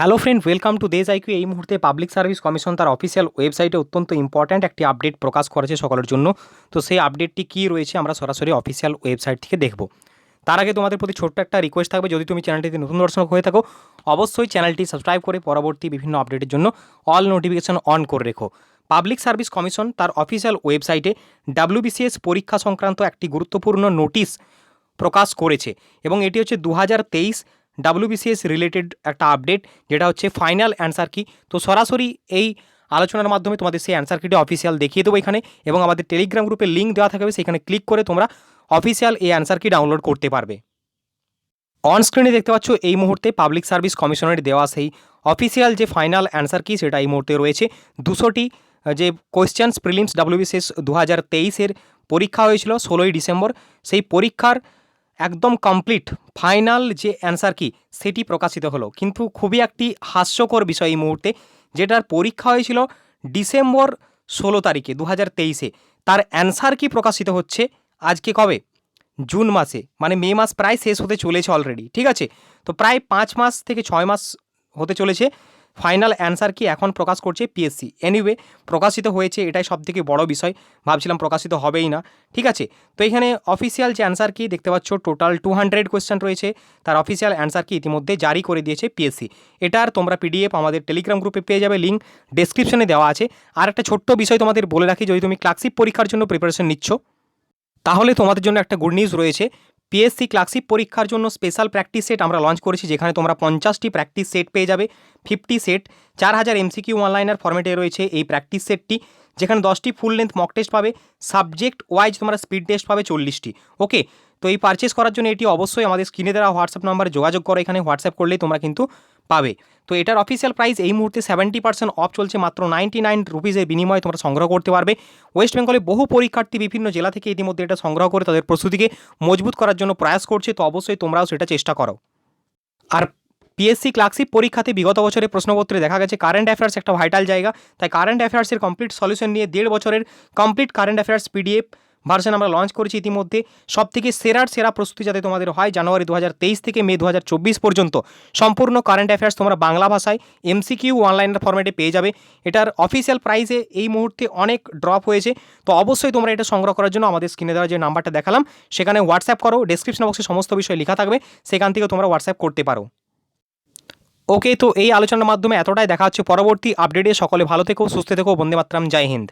Hello friend welcome to Desh IQ এই মুহূর্তে public service commission তার অফিসিয়াল ওয়েবসাইটে অত্যন্ত ইম্পর্ট্যান্ট একটি আপডেট প্রকাশ করেছে সকলের জন্য। তো সেই আপডেটটি কী রয়েছে আমরা সরাসরি অফিসিয়াল ওয়েবসাইট থেকে দেখব। তার আগে তোমাদের প্রতি ছোট্ট একটা রিকোয়েস্ট থাকবে, যদি তুমি চ্যানেলটিতে নতুন দর্শক হয়ে থাকো, অবশ্যই চ্যানেলটি সাবস্ক্রাইব করে পরবর্তী বিভিন্ন আপডেটের জন্য অল নোটিফিকেশন অন করে রেখো। পাবলিক সার্ভিস কমিশন তার অফিসিয়াল ওয়েবসাইটে ডাব্লিউবিসিএস পরীক্ষা সংক্রান্ত একটি গুরুত্বপূর্ণ নোটিশ প্রকাশ করেছে এবং এটি হচ্ছে দু হাজার তেইশ ডাব্লিউবিসিএস রিলেটেড একটা আপডেট যেটা হচ্ছে ফাইনাল অ্যান্সার কি? তো সরাসরি এই আলোচনার মাধ্যমে তোমাদের সেই অ্যান্সার কিটি অফিসিয়াল দেখিয়ে দেবো এখানে এবং আমাদের টেলিগ্রাম গ্রুপে লিঙ্ক দেওয়া থাকবে, সেখানে ক্লিক করে তোমরা অফিসিয়াল এই অ্যান্সার কি ডাউনলোড করতে পারবে। অন স্ক্রিনে দেখতে পাচ্ছ, এই মুহূর্তে পাবলিক সার্ভিস কমিশনের দেওয়া সেই অফিসিয়াল যে ফাইনাল অ্যান্সার কি সেটা এই মুহূর্তে রয়েছে। দুশোটি যে কোয়েশ্চেন্স প্রিলিমস ডাব্লিউবিসিএস দু হাজার তেইশের পরীক্ষা হয়েছিল, ষোলোই ডিসেম্বর। সেই পরীক্ষার একদম কমপ্লিট ফাইনাল যে অ্যান্সার কি, সেটি প্রকাশিত হলো। কিন্তু খুবই একটি হাস্যকর বিষয় এই মুহূর্তে, যেটার পরীক্ষা হয়েছিল ডিসেম্বর ষোলো তারিখে দু হাজার তেইশে। তার অ্যান্সার কি প্রকাশিত হচ্ছে, আজকে কবে? জুন মাসে মানে মে মাস প্রায় শেষ হতে চলেছে অলরেডি ঠিক আছে? তো প্রায় পাঁচ মাস থেকে ছয় মাস হতে চলেছে। ফাইনাল অ্যান্সার কি এখন প্রকাশ করছে পিএসসি? এনিওয়ে প্রকাশিত হয়েছে, এটাই সবথেকে বড় বিষয়। ভাবছিলাম প্রকাশিত হবেই না। ঠিক আছে? তো এখানে অফিসিয়াল যে অ্যান্সার কি দেখতে পাচ্ছ টোটাল টু হান্ড্রেড কোয়েশ্চেন রয়েছে। তার অফিসিয়াল অ্যান্সার কি ইতিমধ্যে জারি করে দিয়েছে পিএসসি। এটার তোমরা পিডিএফ আমাদের টেলিগ্রাম গ্রুপে পেয়ে যাবে লিঙ্ক ডেসক্রিপশনে দেওয়া আছে। আর একটা ছোট্ট বিষয় তোমাদের বলে রাখি, যদি তুমি ক্লার্কশিপ পরীক্ষার জন্য প্রিপারেশন নিচ্ছ, তাহলে তোমাদের জন্য একটা গুড নিউজ রয়েছে। পিএসসি ক্লাসিক পরীক্ষার জন্য স্পেশাল প্র্যাকটিস সেট আমরা লঞ্চ করেছি, যেখানে তোমরা পঞ্চাশটি প্র্যাকটিস সেট পেয়ে যাবে ফিফটি সেট চার হাজার এমসিকিউ অনলাইনের ফর্মেটে রয়েছে এই প্র্যাকটিস সেটটি যেখানে দশটি ফুল লেন্থ মক টেস্ট পাবে সাবজেক্ট ওয়াইজ তোমরা স্পিড টেস্ট পাবে চল্লিশটি ওকে তো এই পারচেস করার জন্য এটি অবশ্যই আমাদের স্ক্রিনে দেওয়া হোয়াটসঅ্যাপ নাম্বারে যোগাযোগ করো। এখানে হোয়াটসঅ্যাপ করলেই তোমরা কিন্তু পাবে। তো এটার অফিসিয়াল প্রাইস এই মুহূর্তে সেভেন্টি পার্সেন্ট অফ চলছে মাত্র নাইনটি নাইন রুপিসের বিনিময়ে তোমরা সংগ্রহ করতে পারবে। ওয়েস্ট বেঙ্গলে বহু পরীক্ষার্থী বিভিন্ন জেলা থেকে ইতিমধ্যে এটা সংগ্রহ করে তাদের প্রস্তুতিকে মজবুত করার জন্য প্রয়াস করছে। তো অবশ্যই তোমরাও সেটা চেষ্টা করো। আর পিএসসি ক্লার্কশিপ পরীক্ষাতে বিগত বছরের প্রশ্নপত্রে দেখা গেছে কারেন্ট অ্যাফেয়ার্স একটা ভাইটাল জায়গা। তাই কারেন্ট অ্যাফেয়ার্সের কমপ্লিট সলিউশন নিয়ে দেড় বছরের complete current affairs PDF version আমরা লঞ্চ করেছি ইতিমধ্যে। সব থেকে সেরার সেরা প্রস্তুতি যাতে তোমাদের হয় জানুয়ারি দু হাজার তেইশ থেকে মে দু হাজার চব্বিশ পর্যন্ত। সম্পূর্ণ কারেন্ট অ্যাফেয়ার্স তোমরা বাংলা ভাষায় এমসিকিউ অনলাইনের ফর্মেটে পেয়ে যাবে। এটার অফিসিয়াল প্রাইসে এই মুহূর্তে অনেক ড্রপ হয়েছে। তো অবশ্যই তোমরা এটা সংগ্রহ করার জন্য আমাদের স্ক্রিনে দেওয়া যে নাম্বারটা দেখালাম, সেখানে হোয়াটসঅ্যাপ করো ডেসক্রিপশন বক্সে সমস্ত বিষয় লেখা থাকবে। সেখান থেকে তোমরা হোয়াটসঅ্যাপ করতে পারো। ওকে তো এই আলোচনার মাধ্যমে এতটাই। দেখা হচ্ছে পরবর্তী আপডেটে সকলে ভালো থেকো, সুস্থ থেকো। বন্দে মাতরম। জয় হিন্দ।